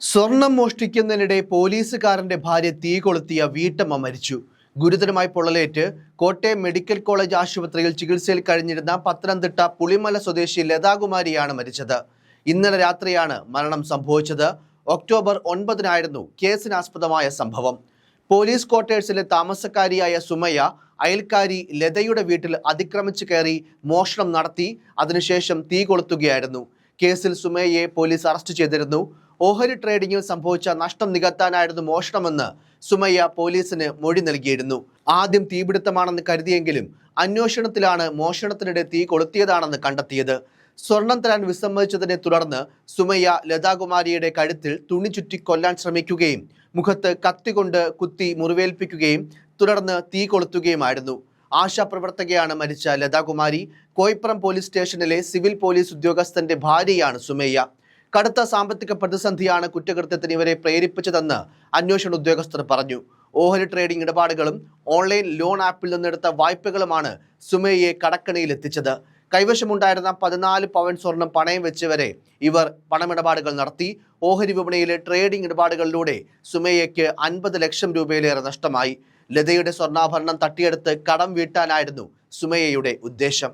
സ്വർണം മോഷ്ടിക്കുന്നതിനിടെ പോലീസുകാരന്റെ ഭാര്യ തീ കൊളുത്തിയ വീട്ടമ്മ മരിച്ചു. ഗുരുതരമായി പൊള്ളലേറ്റ് കോട്ടയം മെഡിക്കൽ കോളേജ് ആശുപത്രിയിൽ ചികിത്സയിൽ കഴിഞ്ഞിരുന്ന പത്തനംതിട്ട പുളിമല സ്വദേശി ലതാകുമാരിയാണ് മരിച്ചത്. ഇന്നലെ രാത്രിയാണ് മരണം സംഭവിച്ചത്. ഒക്ടോബർ ഒൻപതിനായിരുന്നു കേസിനാസ്പദമായ സംഭവം. പോലീസ് ക്വാർട്ടേഴ്സിലെ താമസക്കാരിയായ സുമയ്യ അയൽക്കാരി ലതയുടെ വീട്ടിൽ അതിക്രമിച്ചു കയറി മോഷണം നടത്തി അതിനുശേഷം തീ കൊളുത്തുകയായിരുന്നു. കേസിൽ സുമയ്യയെ പോലീസ് അറസ്റ്റ് ചെയ്തിരുന്നു. ഓഹരി ട്രേഡിംഗിൽ സംഭവിച്ച നഷ്ടം നികത്താനായിരുന്നു മോഷണമെന്ന് സുമയ്യ പോലീസിന് മൊഴി നൽകിയിരുന്നു. ആദ്യം തീപിടുത്തമാണെന്ന് കരുതിയെങ്കിലും അന്വേഷണത്തിലാണ് മോഷണത്തിനിടെ തീ കൊളുത്തിയതാണെന്ന് കണ്ടെത്തിയത്. സ്വർണം തരാൻ വിസമ്മതിച്ചതിനെ തുടർന്ന് സുമയ്യ ലതാകുമാരിയുടെ കഴുത്തിൽ തുണി ചുറ്റി കൊല്ലാൻ ശ്രമിക്കുകയും മുഖത്ത് കത്തികൊണ്ട് കുത്തി മുറിവേൽപ്പിക്കുകയും തുടർന്ന് തീ കൊളുത്തുകയുമായിരുന്നു. ആശാപ്രവർത്തകയാണ് മരിച്ച ലതാകുമാരി. കോയിപ്പുറം പോലീസ് സ്റ്റേഷനിലെ സിവിൽ പോലീസ് ഉദ്യോഗസ്ഥന്റെ ഭാര്യയാണ് സുമയ്യ. കടുത്ത സാമ്പത്തിക പ്രതിസന്ധിയാണ് കുറ്റകൃത്യത്തിന് ഇവരെ പ്രേരിപ്പിച്ചതെന്ന് അന്വേഷണ ഉദ്യോഗസ്ഥർ പറഞ്ഞു. ഓഹരി ട്രേഡിംഗ് ഇടപാടുകളും ഓൺലൈൻ ലോൺ ആപ്പിൽ നിന്നെടുത്ത വായ്പകളുമാണ് സുമയെ കടക്കണിയിലെത്തിച്ചത് കൈവശമുണ്ടായിരുന്ന പതിനാല് പവൻ സ്വർണം പണയം വെച്ച് വരെ ഇവർ പണമിടപാടുകൾ നടത്തി. ഓഹരി വിപണിയിലെ ട്രേഡിംഗ് ഇടപാടുകളിലൂടെ സുമയ്യയ്ക്ക് അൻപത് ലക്ഷം രൂപയിലേറെ നഷ്ടമായി. ലതയുടെ സ്വർണാഭരണം തട്ടിയെടുത്ത് കടം വീട്ടാനായിരുന്നു സുമയ്യയുടെ ഉദ്ദേശം.